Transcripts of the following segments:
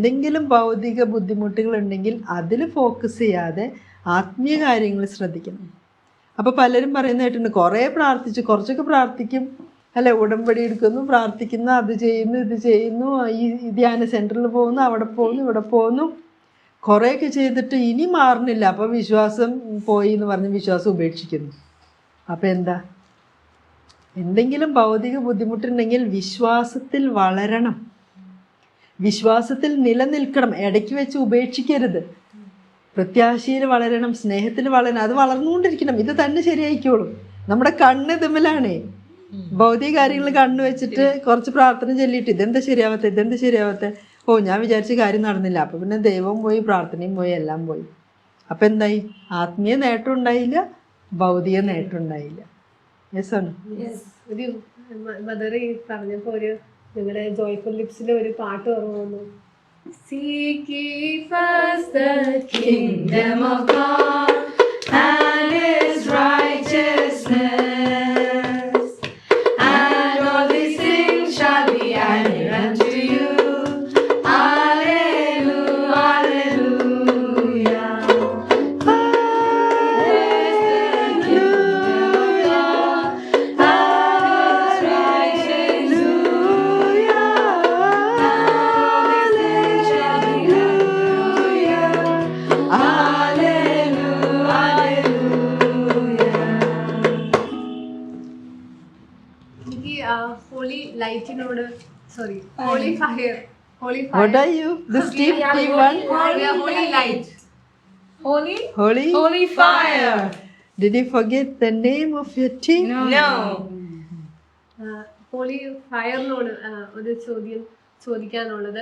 എന്തെങ്കിലും ഭൗതിക ബുദ്ധിമുട്ടുകൾ ഉണ്ടെങ്കിൽ അതിൽ ഫോക്കസ് ചെയ്യാതെ ആത്മീയ കാര്യങ്ങൾ ശ്രദ്ധിക്കണം. അപ്പോൾ പലരും പറയുന്ന കേട്ടിട്ടുണ്ട് കുറേ പ്രാർത്ഥിച്ചു കുറച്ചൊക്കെ പ്രാർത്ഥിക്കും. അല്ലെ ഉടമ്പടി എടുക്കുന്നു പ്രാർത്ഥിക്കുന്നു അത് ചെയ്യുന്നു ഇത് ചെയ്യുന്നു ഈ ധ്യാന സെന്ററിൽ പോകുന്നു അവിടെ പോകുന്നു ഇവിടെ പോകുന്നു. കുറേയൊക്കെ ചെയ്തിട്ട് ഇനി മാറുന്നില്ല അപ്പോൾ വിശ്വാസം പോയി എന്ന് പറഞ്ഞ് വിശ്വാസം ഉപേക്ഷിക്കുന്നു. അപ്പോൾ എന്താ? എന്തെങ്കിലും ഭൗതിക ബുദ്ധിമുട്ടുണ്ടെങ്കിൽ വിശ്വാസത്തിൽ വളരണം. വിശ്വാസത്തിൽ നിലനിൽക്കണം ഇടയ്ക്ക് വെച്ച് ഉപേക്ഷിക്കരുത്. പ്രത്യാശയിൽ വളരണം സ്നേഹത്തിൽ വളരണം അത് വളർന്നുകൊണ്ടിരിക്കണം. ഇത് തന്നെ ശരിയായിക്കോളും. നമ്മുടെ കണ്ണ് തമ്മിലാണേ. ഭൗതിക കാര്യങ്ങൾ കണ്ണു വെച്ചിട്ട് കുറച്ച് പ്രാർത്ഥന ചൊല്ലിയിട്ട് ഇതെന്താ ശരിയാവാത്ത ഇതെന്താ ശരിയാവാത്ത? ഓ ഞാൻ വിചാരിച്ച കാര്യം നടന്നില്ല. അപ്പം പിന്നെ ദൈവം പോയി പ്രാർത്ഥനയും പോയി എല്ലാം പോയി. അപ്പം എന്തായി? ആത്മീയ നേട്ടം ഉണ്ടായില്ല ഭൗതിക നേട്ടം ഉണ്ടായില്ല. യെസ് ആണ് ഒരു മദർ പറഞ്ഞപ്പോ ഒരു നിങ്ങളുടെ ജോയ്ഫുൾ ലിപ്സിൽ ഒരു പാട്ട് ഓർമ്മ വന്നു of God and His righteousness, fire holy What are you? The Steve T1? Holy light Holy? Holy? Holy fire. Did you forget the name of your team? No. Holy ഫയറിനോട് ഒരു ചോദ്യം ചോദിക്കാനുള്ളത്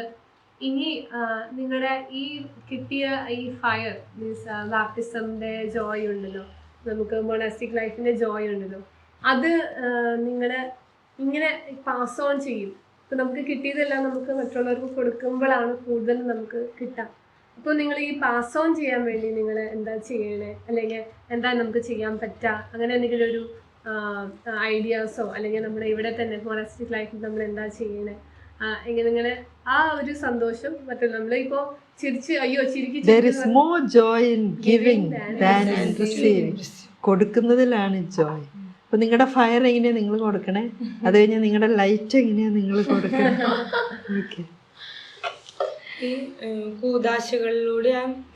ഇനി നിങ്ങളുടെ ഈ കിട്ടിയ ഈ ഫയർ മീൻസ് ബാപ്റ്റിസമിന്റെ ജോയ് ഉണ്ടല്ലോ നമുക്ക് മൊണാസ്റ്റിക് ലൈഫിന്റെ ജോയ് ഉണ്ടല്ലോ അത് നിങ്ങൾ ഇങ്ങനെ പാസ് ഓൺ ചെയ്യും ഇപ്പൊ നമുക്ക് കിട്ടിയതെല്ലാം നമുക്ക് മറ്റുള്ളവർക്ക് കൊടുക്കുമ്പോഴാണ് കൂടുതൽ നമുക്ക് കിട്ടാം അപ്പോൾ നിങ്ങൾ ഈ പാസ് ഓൺ ചെയ്യാൻ വേണ്ടി നിങ്ങൾ എന്താ ചെയ്യണേ? അല്ലെങ്കിൽ എന്താ നമുക്ക് ചെയ്യാൻ പറ്റുക അങ്ങനെ എന്തെങ്കിലും ഒരു ഐഡിയാസോ അല്ലെങ്കിൽ നമ്മുടെ ഇവിടെ തന്നെ ഫോറസ്റ്റിക് ലൈഫിൽ നമ്മൾ എന്താ ചെയ്യണേ? ഇങ്ങനെ ഇങ്ങനെ ആ ഒരു സന്തോഷം മറ്റുള്ള നമ്മളിപ്പോ ചിരിച്ച് അയ്യോ ചിരിക്കുന്നതിലാണ്. കൊടുക്കുന്നതിലാണ് ജോയ് അപ്പൊ നിങ്ങളുടെ ഫയർ എങ്ങനെയാ നിങ്ങൾ കൊടുക്കണേ? അത് കഴിഞ്ഞാൽ നിങ്ങളുടെ ലൈറ്റ് എങ്ങനെയാ നിങ്ങൾ കൊടുക്കണേ? ഓക്കെ. ഈ ഏഹ്,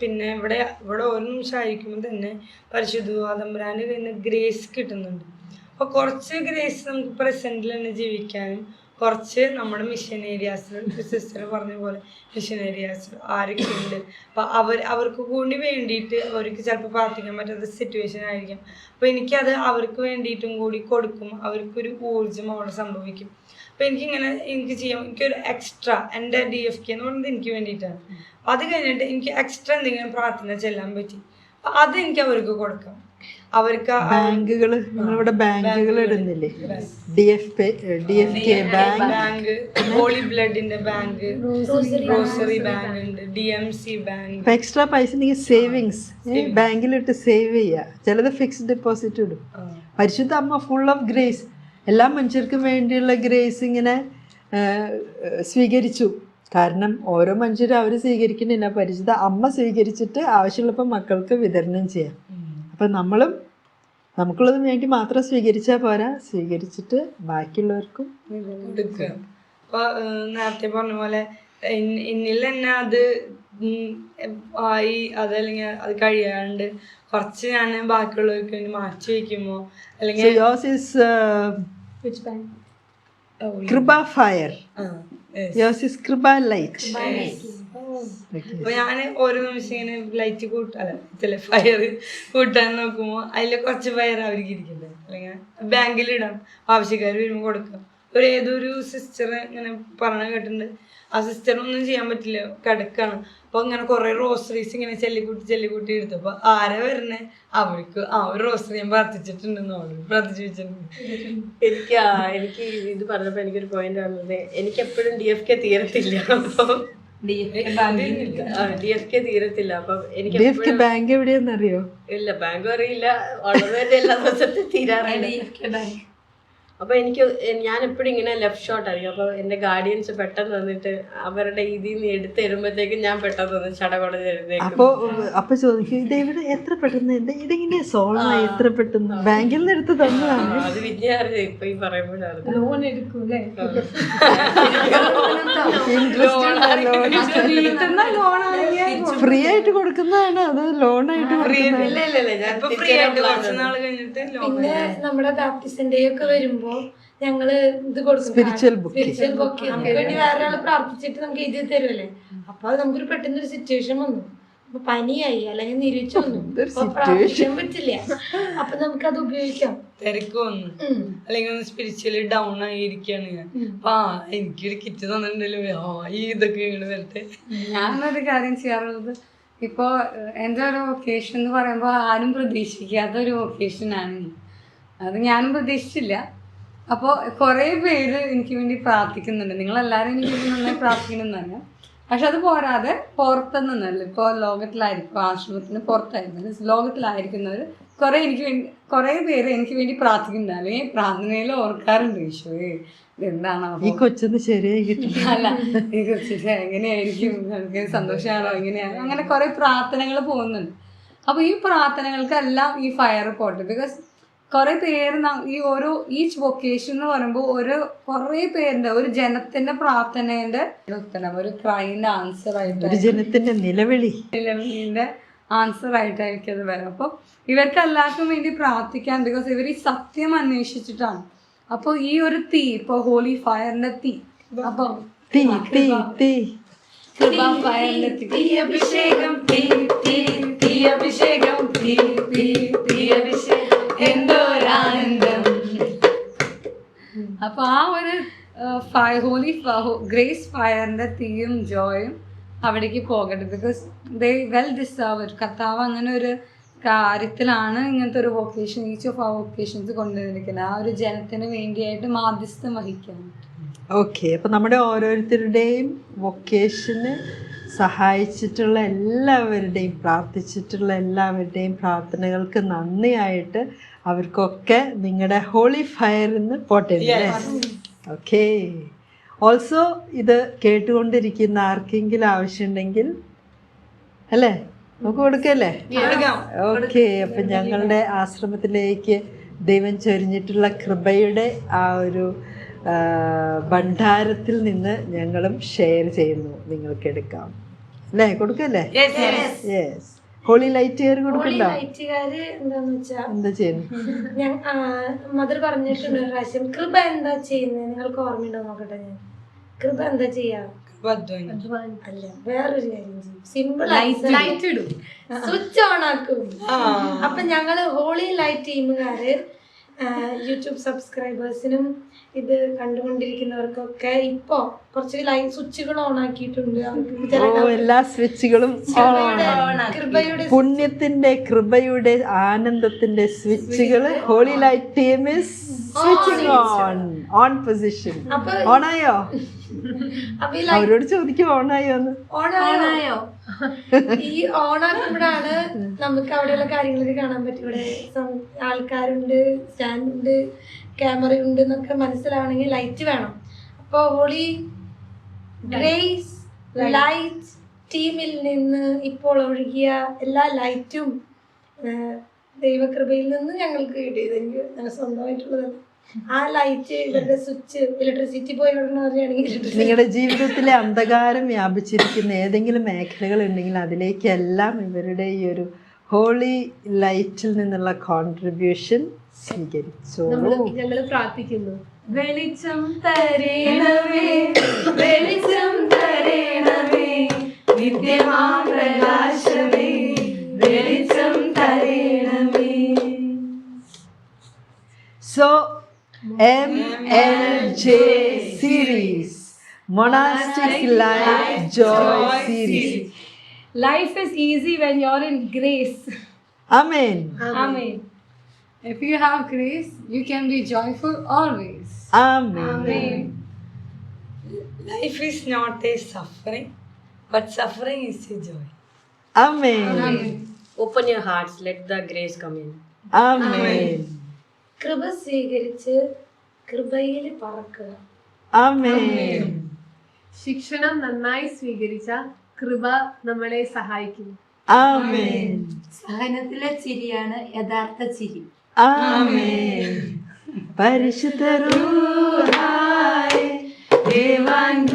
പിന്നെ ഇവിടെ ഇവിടെ ഒരു നിമിഷം ആയിരിക്കുമ്പോൾ തന്നെ പരിശുദ്ധവാദംബരാന്റെ കയ്യിൽ നിന്ന് ഗ്രേസ് കിട്ടുന്നുണ്ട്. അപ്പോൾ കുറച്ച് ഗ്രേസ് നമുക്ക് പ്രസന്റിൽ തന്നെ ജീവിക്കാനും കുറച്ച് നമ്മുടെ മിഷൻ ഏരിയാസ് സിസ്റ്റർ പറഞ്ഞ പോലെ മിഷൻ ഏരിയാസ് ആരൊക്കെ ഉണ്ട് അപ്പം അവർ അവർക്ക് കൂടി വേണ്ടിയിട്ട് അവർക്ക് ചിലപ്പോൾ പ്രാർത്ഥിക്കാൻ പറ്റാത്ത സിറ്റുവേഷൻ ആയിരിക്കും. അപ്പോൾ എനിക്കത് അവർക്ക് വേണ്ടിയിട്ടും കൂടി കൊടുക്കും. അവർക്കൊരു ഊർജം അവിടെ സംഭവിക്കും. അപ്പോൾ എനിക്കിങ്ങനെ എനിക്ക് ചെയ്യാം എനിക്കൊരു എക്സ്ട്രാ എന്റെ ഡി എഫ് കെ എന്ന് പറയുന്നത് എനിക്ക് വേണ്ടിയിട്ടാണ്. അത് കഴിഞ്ഞിട്ട് എനിക്ക് എക്സ്ട്രാ എന്തെങ്കിലും പ്രാർത്ഥന ചെല്ലാൻ പറ്റി. അപ്പോൾ അത് എനിക്ക് അവർക്ക് കൊടുക്കാം. അവർക്ക് ആ- ബാങ്കുകൾ നിങ്ങളിവിടെ ബാങ്കുകൾ ഇടുന്നില്ലേ? D F D F K bank bank holy ബ്ലഡിന്റെ bank grocery bank ഉണ്ട് D M C bank extra പൈസ നിങ്ങൾ സേവിങ്സ് ബാങ്കിലിട്ട് സേവ് ചെയ്യുക ചിലത് ഫിക്സ്ഡ് ഡെപ്പോസിറ്റ് ഇടും. പരിശുദ്ധ അമ്മ ഫുൾ ഓഫ് ഗ്രേസ് എല്ലാ മനുഷ്യർക്കും വേണ്ടിയുള്ള ഗ്രേസ് ഇങ്ങനെ സ്വീകരിച്ചു. കാരണം ഓരോ മനുഷ്യരും അവർ സ്വീകരിക്കുന്നില്ല. പരിശുദ്ധ അമ്മ സ്വീകരിച്ചിട്ട് ആവശ്യമുള്ളപ്പോൾ മക്കൾക്ക് വിതരണം ചെയ്യാം. അപ്പം നമ്മളും നമുക്കുള്ളത് വേണ്ടി മാത്രം സ്വീകരിച്ചാൽ പോരാ. സ്വീകരിച്ചിട്ട് ബാക്കിയുള്ളവർക്കും കൊടുക്കുക. അപ്പൊ നേരത്തെ പറഞ്ഞ പോലെ ഇന്നിൽ എന്നിൽ തന്നെ അത് ആയി അതല്ലെങ്കിൽ അത് കഴിയാണ്ട് കുറച്ച് ഞാൻ ബാക്കിയുള്ളവർക്ക് വേണ്ടി മാറ്റി വെക്കുമോ അല്ലെങ്കിൽ കൃപ ഫയർ ആ, യോസ്. ഇസ് കൃപ ലൈറ്റ് അപ്പൊ ഞാൻ ഓരോ നിമിഷം ഇങ്ങനെ ലൈറ്റ് കൂട്ട അല്ല ചില ഫയർ കൂട്ടാൻ നോക്കുമ്പോ അതിൽ കുറച്ച് ഫയർ അവർക്ക് ഇരിക്കണ്ടേ അല്ലെങ്കിൽ ബാങ്കിൽ ഇടാം. ആവശ്യക്കാർ വരുമ്പോൾ കൊടുക്കാം. ഒരു ഏതൊരു സിസ്റ്റർ ഇങ്ങനെ പറഞ്ഞ കേട്ടിട്ടുണ്ട്. ആ സിസ്റ്റർ ഒന്നും ചെയ്യാൻ പറ്റില്ല. കിടക്കാണ്. അപ്പൊ ഇങ്ങനെ കുറെ റോസറീസ് ഇങ്ങനെ ചെല്ലിക്കൂട്ടി ചെല്ലിക്കൂട്ടി എടുത്തു. അപ്പൊ ആരാ വരണേ അവർക്ക് ആ ഒരു റോസറി ഞാൻ പ്രാർത്ഥിച്ചിട്ടുണ്ടെന്ന് അവൾ പ്രാർത്ഥിച്ചു വെച്ചിട്ടുണ്ട്. എനിക്ക് ആ, എനിക്ക് ഇത് പറഞ്ഞപ്പോ എനിക്കൊരു പോയിന്റ് വന്നത്. എനിക്ക് എപ്പോഴും ഡി എഫ് കെ തീരത്തില്ല. അപ്പം ഡി എഫ് കെ തീരത്തില്ല. അപ്പം എനിക്ക് ഡി എഫ് കെ ബാങ്ക് എവിടെയാന്നറിയോ ഇല്ല ബാങ്ക് അറിയില്ല. ഉള്ളത് തന്നെ എല്ലാ ദിവസത്തെ തീരാറില്ല. അപ്പൊ എനിക്ക് ഞാൻ എപ്പോഴും ഇങ്ങനെ ലെഫ്റ്റ് ഷോട്ട് ആയിരിക്കും. അപ്പോൾ എന്റെ ഗാർഡിയൻസ് പെട്ടെന്ന് വന്നിട്ട് അവരുടെ ഇതിൽ നിന്ന് എടുത്ത് തരുമ്പോഴത്തേക്കും ഞാൻ പെട്ടെന്ന് വന്ന് ചടപട എഴുതേക്കും അപ്പൊ അപ്പൊ ചോദിക്കും ഇത് ഇവിടെ എത്ര പെട്ടെന്ന്? ഇത് ഇതെങ്ങനെയാ സോൾവ് ആയി? എത്ര പെട്ടെന്ന്? ബാങ്കിൽ നിന്ന് എടുത്ത് തന്നതാണ്. അത് വിദ്യാർത്ഥി ഇപ്പൊ ഈ പറയുമ്പോഴാണ്. ലോൺ എടുക്കൂലേ ഫ്രീ ആയിട്ട് കൊടുക്കുന്നതാണ് അത് ലോൺ ആയിട്ട് കൊടുക്കുന്നത് ഇല്ല ഇല്ല ഇല്ല ഞാൻ ഇപ്പൊ ഫ്രീ ആയിട്ട് കുറച്ച് അത് ലോൺ ആയിട്ട് പിന്നെ നമ്മുടെ ബാപ്റ്റിസ്റ്റിന്റെ ഒക്കെ വരുമ്പോ ഞങ്ങൾ ഇത് കൊടുക്കും. സ്പിരിച്വൽ. സ്പിരിച്വൽ ബുക്ക് നമുക്ക് വേണ്ടി വേറെ ആൾ പ്രാർത്ഥിച്ചിട്ട് നമുക്ക് എഴുതി തരുമല്ലേ അപ്പൊ അത് നമുക്കൊരു പെട്ടെന്ന് ഒരു സിറ്റുവേഷൻ വന്നു. അപ്പൊ പനിയായി അല്ലെങ്കിൽ നിരീച്ചു വന്നു. അപ്പൊ പ്രാർത്ഥിക്കാൻ പറ്റില്ല. അപ്പൊ നമുക്ക് അത് ഉപയോഗിക്കാം. തിരക്ക് വന്നു. അല്ലെങ്കിൽ ഒന്ന് സ്പിരിച്വലി ഡൗൺ ആയിരിക്കാണ് ഞാൻ. ആ എനിക്കൊരു കിറ്റ് തന്നിട്ടുണ്ടല്ലോ. ആ ഈ ഇതൊക്കെ ഇങ്ങനെ വരട്ടെ. ഞാനൊരു കാര്യം ചെയ്യാറുള്ളത് ഇപ്പോൾ എന്റെ ഒരു വൊക്കേഷൻ എന്ന് പറയുമ്പോൾ ആരും പ്രതീക്ഷിക്കാത്ത ഒരു വൊക്കേഷനാണ് അത് ഞാനും പ്രതീക്ഷിച്ചില്ല. അപ്പോൾ കുറേ പേര് എനിക്ക് വേണ്ടി പ്രാർത്ഥിക്കുന്നുണ്ട്. നിങ്ങളെല്ലാവരും എനിക്ക് വേണ്ടി നന്നായി പ്രാർത്ഥിക്കുന്നുണ്ടല്ല പക്ഷെ അത് പോരാതെ പുറത്തു നിന്നല്ല ഇപ്പോൾ ലോകത്തിലായിരിക്കും ആശ്രമത്തിന് പുറത്തായിരുന്നു ലോകത്തിലായിരിക്കുന്നവർ കുറേ എനിക്ക് വേണ്ടി കുറേ പേര് എനിക്ക് വേണ്ടി പ്രാർത്ഥിക്കുന്നുണ്ട്. അല്ലെങ്കിൽ പ്രാർത്ഥനയിൽ ഓർക്കാറുണ്ട് ഈശോയെ. എന്താണ് ഈ കൊച്ചൊന്ന് ശരിയായി കിട്ടും അല്ല ഈ കൊച്ചു എങ്ങനെയായിരിക്കും? സന്തോഷമാണോ? എങ്ങനെയാണ്? അങ്ങനെ കുറേ പ്രാർത്ഥനകൾ പോകുന്നുണ്ട്. അപ്പോൾ ഈ പ്രാർത്ഥനകൾക്കെല്ലാം ഈ ഫയർ പോട്ടെ ബിക്കോസ് കുറെ പേര് ഈ ഓരോ ഈച്ച് വൊക്കേഷൻ എന്ന് പറയുമ്പോൾ ഒരു കുറെ പേരുടെ ഒരു ജനത്തിന്റെ പ്രാർത്ഥനേന്റെ ഉത്തരം ഒരു ക്രൈന്റെ ആൻസർ ആയിട്ട് ഒരു ജനത്തിന്റെ നിലവിളി നിലവിളിന്റെ ആൻസർ ആയിട്ടായിരിക്കും അത് വരാം അപ്പോൾ ഇവർക്ക് എല്ലാവർക്കും വേണ്ടി പ്രാർത്ഥിക്കാൻ ബിക്കോസ് ഇവർ ഈ സത്യം അന്വേഷിച്ചിട്ടാണ് അപ്പോൾ ഈ ഒരു തീ ഇപ്പോൾ ഹോളി ഫയറിന്റെ തീ അപ്പോൾ തീ തീ തീ കൃപാ ഫയറിന്റെ തീ തീ അഭിഷേകം തീ തീ തീ അഭിഷേകം തീ തീ തീ അഭിഷേകം എന്തോരാനന്ദം. അപ്പൊ ആ ഒരു ഫയർ ഹോലി ഗ്രേസ് ഫയറിന്റെ തീയും ജോയും അവിടേക്ക് പോകട്ടെ. ബിക്കോസ് ദേ വെൽ ഡിസേർവ് കർത്താവ് അങ്ങനെ ഒരു കാര്യത്തിലാണ് ഇങ്ങനത്തെ ഒരു വൊക്കേഷൻ ഈച്ച് ഓഫ് ആ വൊക്കേഷൻസ് കൊണ്ടുവന്നിരിക്കുന്നത്. ആ ഒരു ജനത്തിന് വേണ്ടിയായിട്ട് മാധ്യസ്ഥം വഹിക്കാൻ ഓക്കെ അപ്പൊ നമ്മുടെ ഓരോരുത്തരുടെയും വൊക്കേഷന് സഹായിച്ചിട്ടുള്ള എല്ലാവരുടെയും പ്രാർത്ഥിച്ചിട്ടുള്ള എല്ലാവരുടെയും പ്രാർത്ഥനകൾക്ക് നന്ദിയായിട്ട് അവർക്കൊക്കെ നിങ്ങളുടെ ഹോളി ഫയറിന്ന് പോട്ടെ ഓക്കെ ഓൾസോ ഇത് കേട്ടുകൊണ്ടിരിക്കുന്ന ആർക്കെങ്കിലും ആവശ്യമുണ്ടെങ്കിൽ അല്ലേ? നമുക്ക് കൊടുക്കല്ലേ? ഓക്കെ അപ്പൊ ഞങ്ങളുടെ ആശ്രമത്തിലേക്ക് ദൈവം ചൊരിഞ്ഞിട്ടുള്ള കൃപയുടെ ആ ഒരു ഭണ്ഡാരത്തിൽ നിന്ന് ഞങ്ങളും ഷെയർ ചെയ്യുന്നു. നിങ്ങൾക്ക് എടുക്കാം. അല്ലേ? കൊടുക്കല്ലേ? യെസ് ഹോളി ലൈറ്റ് കയറി കൊടുക്കണ്ടോ? ലൈറ്റുകാര് എന്താന്ന് വെച്ചാ എന്താ ചെയ്യുന്നത് ഞാൻ മദർ പറഞ്ഞിട്ടുണ്ട് ഒരു പ്രാവശ്യം. കൃപ എന്താ ചെയ്യുന്നത് നിങ്ങൾക്ക് ഓർമ്മയുണ്ടോ? നോക്കട്ടെ ഞാൻ. കൃപ എന്താ ചെയ്യാ? അല്ല വേറൊരു കാര്യം ചെയ്യും. സിമ്പിൾ ലൈറ്റ് ഇടും. സ്വിച്ച് ഓൺ ആക്കും. അപ്പൊ ഞങ്ങൾ ഹോളി ലൈറ്റ് ടീമുകാര് യൂട്യൂബ് സബ്സ്ക്രൈബേഴ്സിനും ഇത് കണ്ടുകൊണ്ടിരിക്കുന്നവർക്കൊക്കെ ഇപ്പോ കുറച്ച് ലൈറ്റ് സ്വിച്ചുകൾ ഓൺ ആക്കിയിട്ടുണ്ട്. ഓ എല്ലാ സ്വിച്ചുകളും കൃപയുടെ പുണ്യത്തിന്റെ കൃപയുടെ ആനന്ദത്തിന്റെ സ്വിച്ചുകൾ holy light team is switching on on position അപ്പൊ ഓണായോ അവരോട് ചോദിക്കും ഓണായോ ഓണായോ ഓൺ ആയോ? ഈ ഓണാക്കുമ്പോഴാണ് നമുക്ക് അവിടെയുള്ള കാര്യങ്ങളൊക്കെ കാണാൻ പറ്റും. ഇവിടെ ആൾക്കാരുണ്ട് സ്റ്റാൻഡ് ഉണ്ട് ക്യാമറ ഉണ്ട് എന്നൊക്കെ മനസ്സിലാവണമെങ്കിൽ ലൈറ്റ് വേണം. അപ്പൊ ഹോളി ഗ്രേസ് ലൈറ്റ് ടീമിൽ നിന്ന് ഇപ്പോൾ ഒഴുകിയ എല്ലാ ലൈറ്റും ദൈവകൃപയിൽ നിന്ന് ഞങ്ങൾക്ക് കിട്ടിയത്. എനിക്ക് സ്വന്തമായിട്ടുള്ളതല്ല ആ ലൈറ്റ് ഇവരുടെ സ്വിച്ച് ഇലക്ട്രിസിറ്റി പോയി പറയുകയാണെങ്കിൽ നിങ്ങളുടെ ജീവിതത്തിലെ അന്ധകാരം വ്യാപിച്ചിരിക്കുന്ന ഏതെങ്കിലും മേഖലകൾ ഉണ്ടെങ്കിൽ അതിലേക്കെല്ലാം ഇവരുടെ ഈ ഒരു ഹോളി ലൈറ്റിൽ നിന്നുള്ള കോൺട്രിബ്യൂഷൻ സ്വീകരിച്ചു ഞങ്ങൾ പ്രാർത്ഥിക്കുന്നു. വെളിച്ചം തരേണമേ വെളിച്ചം തരേണമേ വിദ്യമാ പ്രകാശമേ. MLJ series Monastic Life Joy series. Life is easy when you're in grace. Amen. Amen. If you have grace, you can be joyful always. Amen. Life is not a suffering, but suffering is a joy. Amen. Open your hearts, let the grace come in. Amen. കൃപ സ്വീകരിച്ച് കൃപയിൽ പറക്കുക. ആമേൻ. ശിക്ഷണം നന്നായി സ്വീകരിച്ച കൃപ നമ്മളെ സഹായിക്കുന്നു ആമേൻ. സഹനത്തിലെ ചിരിയാണ് യഥാർത്ഥ ചിരി. ആമേൻ. പരിശുദ്ധ ദേവാൻ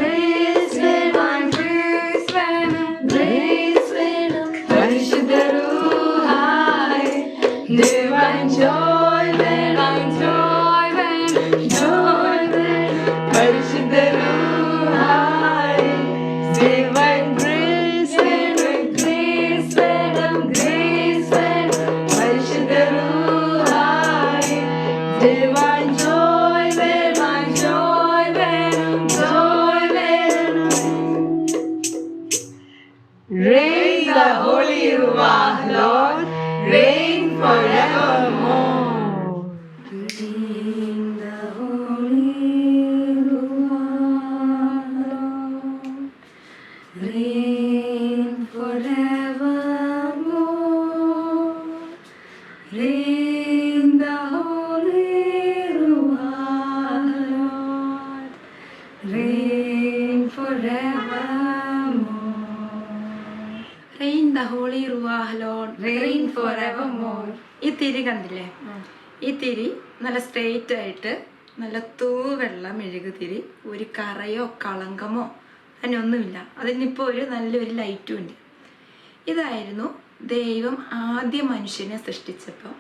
തിരി കണ്ടില്ലേ? ഈ തിരി നല്ല സ്ട്രെയിറ്റ് ആയിട്ട് നല്ല തൂവെള്ള മെഴുകുതിരി ഒരു കറയോ കളങ്കമോ അതിനൊന്നുമില്ല അതിനിപ്പോൾ ഒരു നല്ലൊരു ലൈറ്റും ഉണ്ട്. ഇതായിരുന്നു ദൈവം ആദ്യ മനുഷ്യനെ സൃഷ്ടിച്ചപ്പോൾ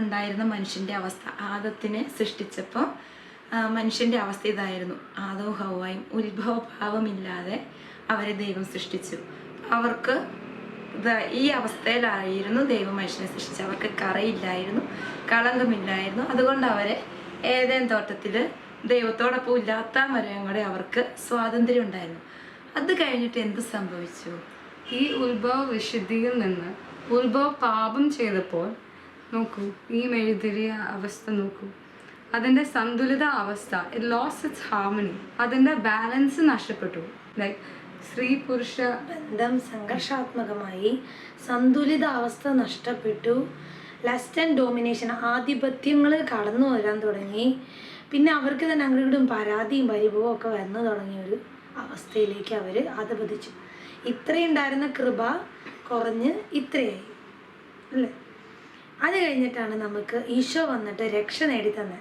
ഉണ്ടായിരുന്ന മനുഷ്യന്റെ അവസ്ഥ. ആദത്തിനെ സൃഷ്ടിച്ചപ്പോൾ മനുഷ്യന്റെ മനുഷ്യന്റെ അവസ്ഥ ഇതായിരുന്നു. ആദവും ഹൗവായും ഉത്ഭവഭാവമില്ലാതെ അവരെ ദൈവം സൃഷ്ടിച്ചു. അവർക്ക് ഈ അവസ്ഥയിലായിരുന്നു ദൈവം മനുഷ്യനെ സൃഷ്ടിച്ചത്. അവർക്ക് കറയില്ലായിരുന്നു കളങ്കമില്ലായിരുന്നു. അതുകൊണ്ട് അവരെ ഏതേം തോട്ടത്തിൽ ദൈവത്തോടൊപ്പം ഇല്ലാത്ത മരം കൂടെ അവർക്ക് സ്വാതന്ത്ര്യം ഉണ്ടായിരുന്നു. അത് കഴിഞ്ഞിട്ട് എന്ത് സംഭവിച്ചു? ഈ ഉത്ഭവ വിശുദ്ധിയിൽ നിന്ന് ഉത്ഭവ പാപം ചെയ്തപ്പോൾ നോക്കൂ ഈ മെഴുതിരിയ അവസ്ഥ നോക്കൂ. അതിന്റെ സന്തുലിത അവസ്ഥ ഇറ്റ് ലോസ് ഇറ്റ്സ് ഹാർമണി അതിന്റെ ബാലൻസ് നഷ്ടപ്പെട്ടു. ലൈക്ക് സ്ത്രീ പുരുഷ ബന്ധം സംഘർഷാത്മകമായി സന്തുലിത അവസ്ഥ നഷ്ടപ്പെട്ടു. ലസ്റ്റ് ആൻഡ് ഡോമിനേഷൻ ആധിപത്യങ്ങൾ കടന്നു വരാൻ തുടങ്ങി. പിന്നെ അവർക്ക് തന്നെ അങ്ങോട്ടും പരാതിയും പരിഭവവും ഒക്കെ വന്നു തുടങ്ങിയ ഒരു അവസ്ഥയിലേക്ക് അവർ അധപതിച്ചു ഇത്രയുണ്ടായിരുന്ന കൃപ കുറഞ്ഞ് ഇത്രയായി. അല്ലേ? അത് കഴിഞ്ഞിട്ടാണ് നമുക്ക് ഈശോ വന്നിട്ട് രക്ഷ നേടി തന്നെ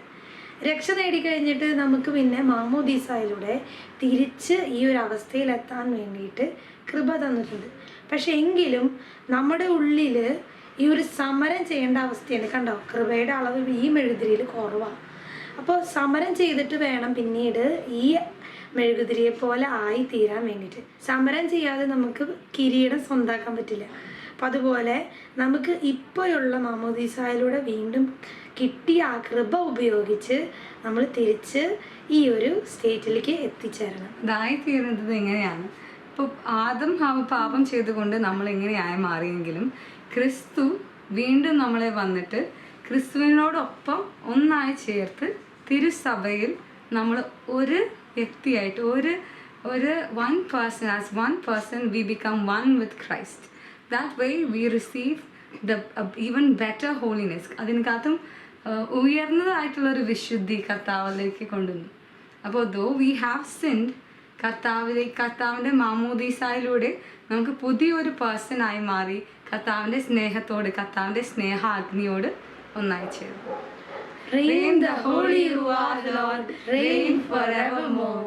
രക്ഷ നേടിക്കഴിഞ്ഞിട്ട് നമുക്ക് പിന്നെ മാമോദീസായിലൂടെ തിരിച്ച് ഈ ഒരു അവസ്ഥയിലെത്താൻ വേണ്ടിയിട്ട് കൃപ തന്നിട്ടുണ്ട്. പക്ഷെ എങ്കിലും നമ്മുടെ ഉള്ളിൽ ഈ ഒരു സമരം ചെയ്യേണ്ട അവസ്ഥയാണ്. കണ്ടോ? കൃപയുടെ അളവ് ഈ മെഴുതിരിയിൽ കുറവാണ്. അപ്പോൾ സമരം ചെയ്തിട്ട് വേണം പിന്നീട് ഈ മെഴുകുതിരിയെ പോലെ ആയി തീരാൻ വേണ്ടിയിട്ട്. സമരം ചെയ്യാതെ നമുക്ക് കിരീടം സ്വന്താക്കാൻ പറ്റില്ല. അപ്പം അതുപോലെ നമുക്ക് ഇപ്പോഴുള്ള മാമോദീസായിലൂടെ വീണ്ടും കിട്ടിയ ആ കൃപ ഉപയോഗിച്ച് നമ്മൾ തിരിച്ച് ഈ ഒരു സ്റ്റേറ്റിലേക്ക് എത്തിച്ചേരണം. ഇതായി തീരുന്നത് എങ്ങനെയാണ് ഇപ്പോൾ ആദം പാപം ചെയ്തുകൊണ്ട് നമ്മൾ എങ്ങനെയായി മാറിയെങ്കിലും ക്രിസ്തു വീണ്ടും നമ്മളെ വന്നിട്ട് ക്രിസ്തുവിനോടൊപ്പം ഒന്നായി ചേർത്ത് തിരുസഭയിൽ നമ്മൾ ഒരു വ്യക്തിയായിട്ട് ഒരു ഒരു one person as one person we become one with Christ that way we receive the even better holiness അതിനകത്തും uh, ഉയർന്നതായിട്ടുള്ളൊരു വിശുദ്ധി കർത്താവിലേക്ക് കൊണ്ടുവന്നു. അപ്പോൾ ദോ വി ഹാവ് സിൻഡ് കർത്താവിലേക്ക് കർത്താവിന്റെ മാമോദീസായിലൂടെ നമുക്ക് പുതിയൊരു പേഴ്സണായി മാറി കർത്താവിന്റെ സ്നേഹത്തോട് കർത്താവിന്റെ സ്നേഹാഗ്നിയോട് ഒന്നായി ചേർന്നു Reign the Holy Ruach Lord, reign forevermore.